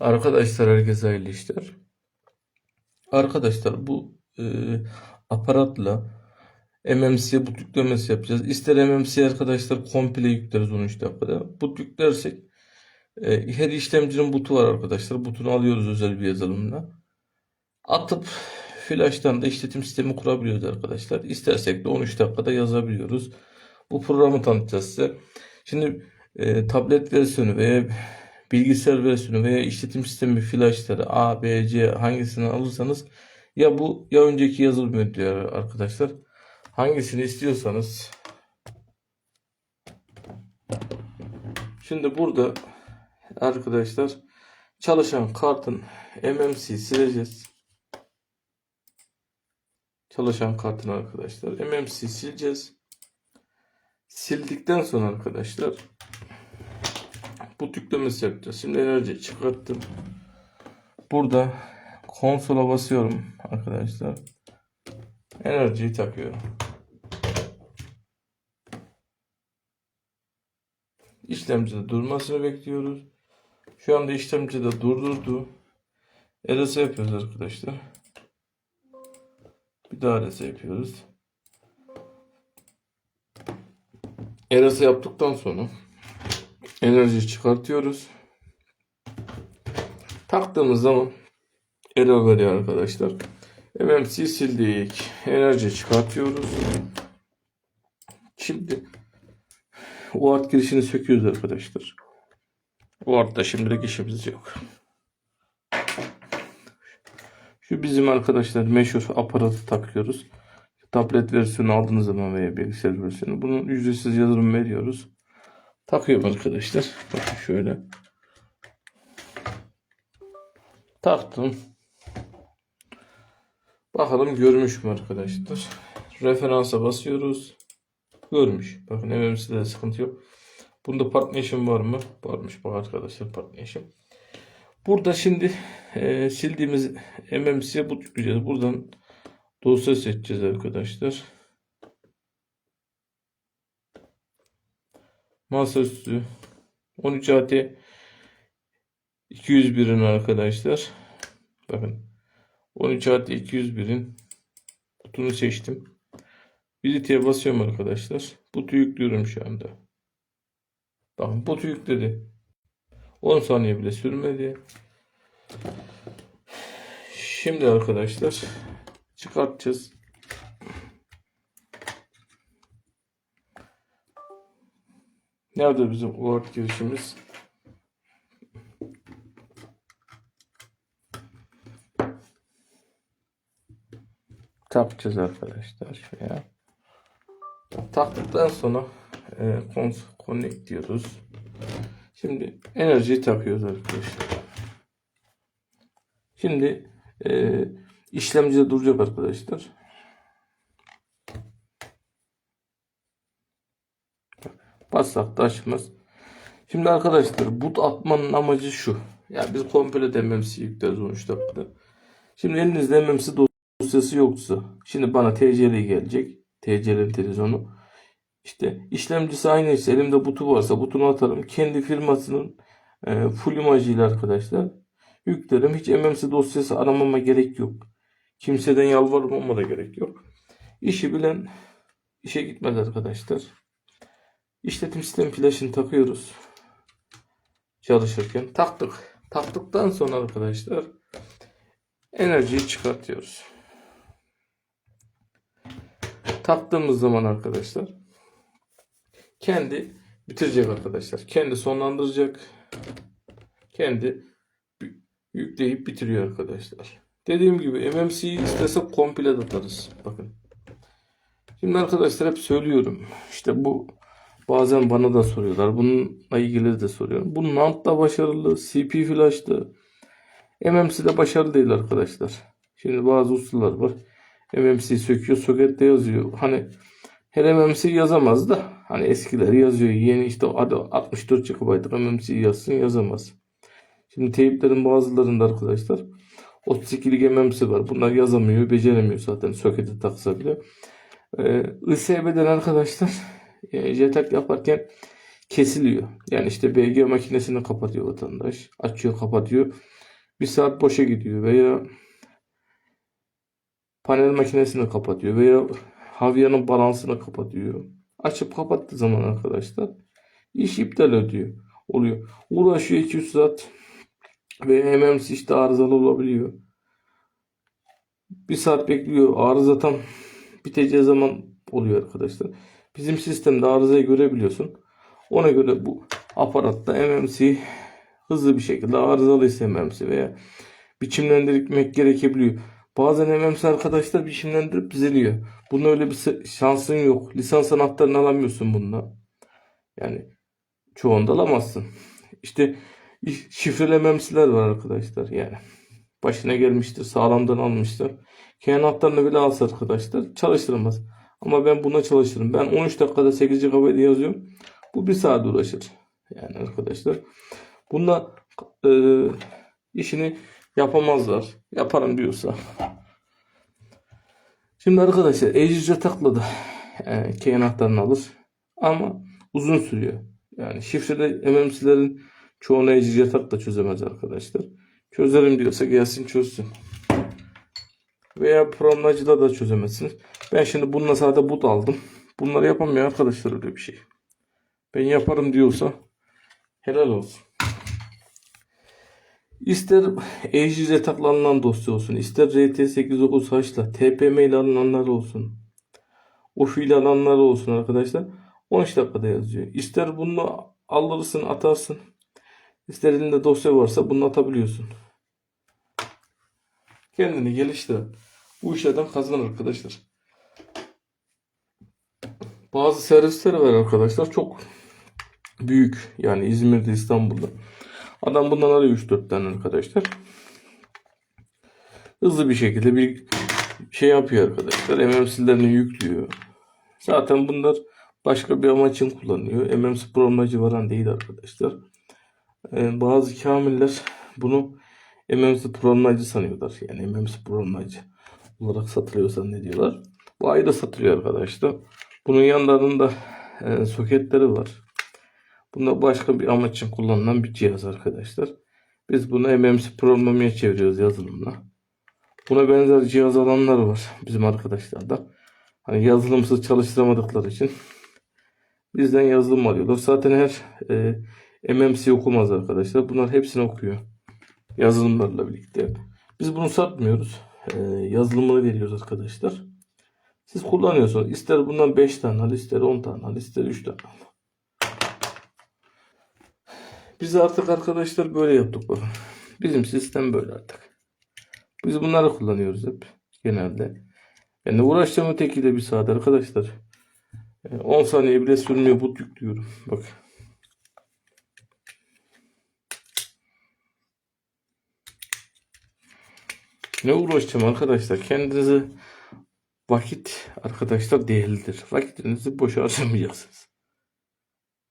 Arkadaşlar herkese hayırlı işler. Arkadaşlar bu e, aparatla MMC'ye but yüklemesi yapacağız. İster MMC arkadaşlar komple yükleriz 13 dakikada. But yüklersek e, her işlemcinin butu var arkadaşlar. Butunu alıyoruz özel bir yazılımla. Atıp flash'tan da işletim sistemi kurabiliyoruz arkadaşlar. İstersek de 13 dakikada yazabiliyoruz. Bu programı tanıtacağız size. Şimdi e, tablet versiyonu veya bilgisayar versiyonu veya işletim sistemi flashları A, B, C hangisini alırsanız ya bu ya önceki yazılım diyor arkadaşlar. Hangisini istiyorsanız şimdi burada arkadaşlar çalışan kartın MMC sileceğiz. Çalışan kartın arkadaşlar MMC sileceğiz. Sildikten sonra arkadaşlar bu yüklemesi yapacağız. Şimdi enerji çıkarttım. Burada konsola basıyorum arkadaşlar. Enerjiyi takıyorum. İşlemcide durmasını bekliyoruz. Şu anda işlemcide durdurdu. RS yapıyoruz arkadaşlar. Bir daha RS yapıyoruz. RS yaptıktan sonra enerjiyi çıkartıyoruz. Taktığımız zaman error veriyor arkadaşlar. MMC sildik. Enerji çıkartıyoruz. Şimdi UART girişini söküyoruz arkadaşlar. UART'ta şimdilik işimiz yok. Şu bizim arkadaşlar meşhur aparatı takıyoruz. Tablet versiyonu aldığınız zaman veya bilgisayar versiyonu. Bunun ücretsiz yazılım veriyoruz. Takıyorum arkadaşlar. Bakın şöyle. Taktım. Bakalım görmüş mü arkadaşlar. Referansa basıyoruz. Görmüş. Bakın MMC'de de sıkıntı yok. Bunda partnership var mı? Varmış bak arkadaşlar partnership. Burada şimdi e, sildiğimiz MMC'ye bu yükleyeceğiz. Buradan dosya seçeceğiz arkadaşlar. Masaüstü 13 AT 201'in arkadaşlar. Bakın 13 AT 201'in butunu seçtim. Visiteye basıyorum arkadaşlar. Butu yüklüyorum şu anda. Bakın butu yükledi. 10 saniye bile sürmedi. Şimdi arkadaşlar çıkartacağız. Nerede bizim Word girişimiz? Takacağız arkadaşlar şuraya. Taktıktan sonra e, connect diyoruz. Şimdi enerjiyi takıyoruz arkadaşlar. Şimdi e, işlemcide duracak arkadaşlar. Bassak da. Şimdi arkadaşlar boot atmanın amacı şu. Ya biz komple MMC yükleriz 13 dakikada. Şimdi elinizde MMC dosyası yoksa şimdi bana TCL gelecek. TCL televizyonu. İşte işlemcisi aynıysa elimde butu varsa butunu atarım. Kendi firmasının e, full imajıyla arkadaşlar yüklerim. Hiç MMC dosyası aramama gerek yok. Kimseden yalvarmama da gerek yok. İşi bilen işe gitmez arkadaşlar. İşletim sistemi flaşını takıyoruz. Çalışırken taktık. Taktıktan sonra arkadaşlar enerjiyi çıkartıyoruz. Taktığımız zaman arkadaşlar kendi bitirecek arkadaşlar. Kendi sonlandıracak. Kendi yükleyip bitiriyor arkadaşlar. Dediğim gibi MMC'yi istesek komple atarız. Bakın. Şimdi arkadaşlar hep söylüyorum. İşte bu bazen bana da soruyorlar. Bununla ilgili de soruyorum. Bu NAND da başarılı. CP Flash da. MMC de başarılı değil arkadaşlar. Şimdi bazı ustalar var. MMC söküyor. Sokette yazıyor. Hani her MMC yazamaz da hani eskileri yazıyor. Yeni işte hadi 64 GB MMC yazsın yazamaz. Şimdi teyplerin bazılarında arkadaşlar 32'lik MMC var. Bunlar yazamıyor, beceremiyor zaten sokete taksa bile. Ee, ISB'den arkadaşlar e, JTAG yaparken kesiliyor. Yani işte BG makinesini kapatıyor vatandaş. Açıyor kapatıyor. Bir saat boşa gidiyor veya panel makinesini kapatıyor veya havyanın balansını kapatıyor. Açıp kapattığı zaman arkadaşlar iş iptal ediyor. Oluyor. Uğraşıyor 200 saat ve MMC işte arızalı olabiliyor. Bir saat bekliyor. Arıza tam biteceği zaman oluyor arkadaşlar. Bizim sistemde arızayı görebiliyorsun. Ona göre bu aparatta MMC hızlı bir şekilde arızalıysa MMC veya biçimlendirmek gerekebiliyor. Bazen MMC arkadaşlar biçimlendirip diziliyor. Bunun öyle bir şansın yok. Lisans anahtarını alamıyorsun bunda. Yani çoğunda alamazsın. İşte iş- şifreli MMC'ler var arkadaşlar yani. Başına gelmiştir. Sağlamdan almışlar. Kendi anahtarını bile alsa arkadaşlar çalıştırmaz. Ama ben buna çalışırım. Ben 13 dakikada 8 GB yazıyorum. Bu bir saat uğraşır. Yani arkadaşlar. Bunda e, işini yapamazlar. Yaparım diyorsa. Şimdi arkadaşlar ecirce takladı. E, key anahtarını alır. Ama uzun sürüyor. Yani şifreli MMC'lerin çoğunu ecirce tak da çözemez arkadaşlar. Çözerim diyorsa gelsin çözsün. Veya programlacıda da çözemezsiniz. Ben şimdi bununla sadece boot aldım. Bunları yapamıyor arkadaşlar öyle bir şey. Ben yaparım diyorsa helal olsun. İster ecirce taklanılan dosya olsun, ister RT89H ile TPM ile alınanlar olsun. UFI ile alınanlar olsun arkadaşlar. 13 dakikada yazıyor. İster bunu alırsın atarsın. İster elinde dosya varsa bunu atabiliyorsun. Kendini geliştir. Bu işlerden kazanır arkadaşlar. Bazı servisler var arkadaşlar. Çok büyük. Yani İzmir'de, İstanbul'da. Adam bundan arıyor 3-4 tane arkadaşlar. Hızlı bir şekilde bir şey yapıyor arkadaşlar. MMC'lerini yüklüyor. Zaten bunlar başka bir amaç için kullanıyor. MMC programlacı varan değil arkadaşlar. Ee, bazı kamiller bunu MMC programlacı sanıyorlar. Yani MMC programlacı olarak satılıyor zannediyorlar. Bu ayda satılıyor arkadaşlar. Bunun yanlarında e, soketleri var. Bunda başka bir amaç için kullanılan bir cihaz arkadaşlar. Biz bunu MMC programlamaya çeviriyoruz yazılımla. Buna benzer cihaz alanlar var bizim arkadaşlarda. Hani yazılımsız çalıştıramadıkları için bizden yazılım alıyorlar. Zaten her e, MMC okumaz arkadaşlar. Bunlar hepsini okuyor. Yazılımlarla birlikte. Biz bunu satmıyoruz. E, yazılımını veriyoruz arkadaşlar. Siz kullanıyorsunuz. İster bundan 5 tane al, ister 10 tane al, ister 3 tane al. Biz artık arkadaşlar böyle yaptık bakın. Bizim sistem böyle artık. Biz bunları kullanıyoruz hep genelde. Yani uğraşacağım ötekiyle bir saat arkadaşlar. Yani 10 saniye bile sürmüyor but yüklüyorum. Bak. Ne uğraşacağım arkadaşlar? Kendinize vakit arkadaşlar değerlidir. Vakitinizi boş harcamayacaksınız.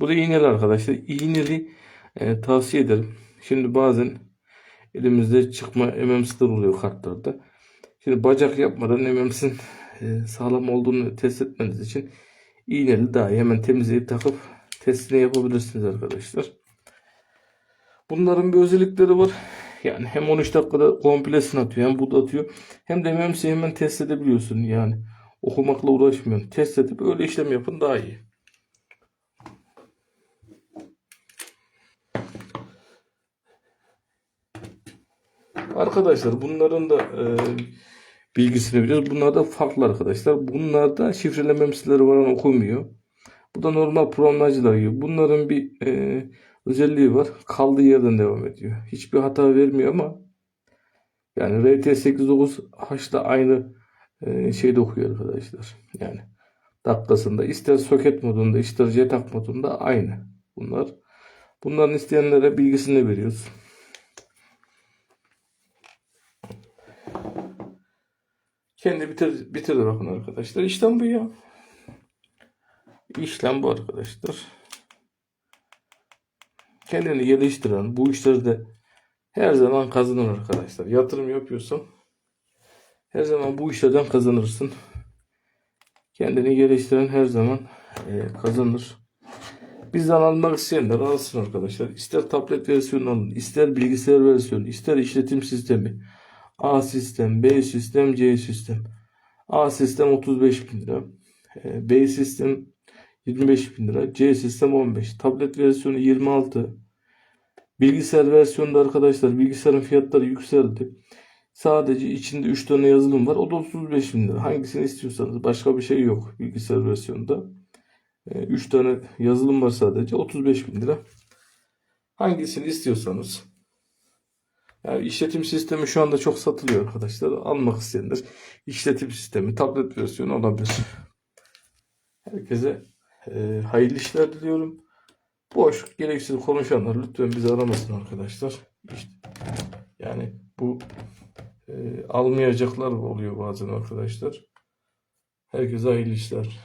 Bu da iğneli arkadaşlar. İğneli e, tavsiye ederim. Şimdi bazen elimizde çıkma MMC'ler oluyor kartlarda. Şimdi bacak yapmadan MMC'nin e, sağlam olduğunu test etmeniz için iğneli daha iyi. hemen temizleyip takıp testini yapabilirsiniz arkadaşlar. Bunların bir özellikleri var. Yani hem 13 dakikada komplesini atıyor hem bu atıyor. Hem de MMC'yi hemen test edebiliyorsun. Yani okumakla uğraşmıyorsun. Test edip öyle işlem yapın daha iyi. Arkadaşlar bunların da e, bilgisini biliyoruz. Bunlar da farklı arkadaşlar. Bunlarda şifreleme MMC'leri var okumuyor. Bu da normal programlacılar gibi. Bunların bir e, özelliği var. Kaldığı yerden devam ediyor. Hiçbir hata vermiyor ama yani RT89H da aynı e, şeyde okuyor arkadaşlar. Yani dakikasında ister soket modunda ister JTAG modunda aynı. Bunlar bunların isteyenlere bilgisini veriyoruz. Kendi bitir, bitirdi bakın arkadaşlar. İşlem bu ya. İşlem bu arkadaşlar. Kendini geliştiren bu işlerde her zaman kazanır arkadaşlar. Yatırım yapıyorsan her zaman bu işlerden kazanırsın. Kendini geliştiren her zaman e, kazanır. Bizden almak isteyenler alsın arkadaşlar. İster tablet versiyonu alın, ister bilgisayar versiyonu, ister işletim sistemi. A sistem, B sistem, C sistem. A sistem 35 bin lira. E, B sistem 25 bin lira. C sistem 15. Tablet versiyonu 26. Bilgisayar versiyonunda arkadaşlar bilgisayarın fiyatları yükseldi. Sadece içinde 3 tane yazılım var. O da 35 bin lira. Hangisini istiyorsanız. Başka bir şey yok bilgisayar versiyonunda. 3 tane yazılım var sadece. 35 bin lira. Hangisini istiyorsanız. Yani işletim sistemi şu anda çok satılıyor arkadaşlar. Almak isteyenler işletim sistemi, tablet versiyonu olabilir. Herkese e, hayırlı işler diliyorum. Boş, gereksiz konuşanlar lütfen bizi aramasın arkadaşlar. İşte, yani bu e, almayacaklar oluyor bazen arkadaşlar. Herkese hayırlı işler.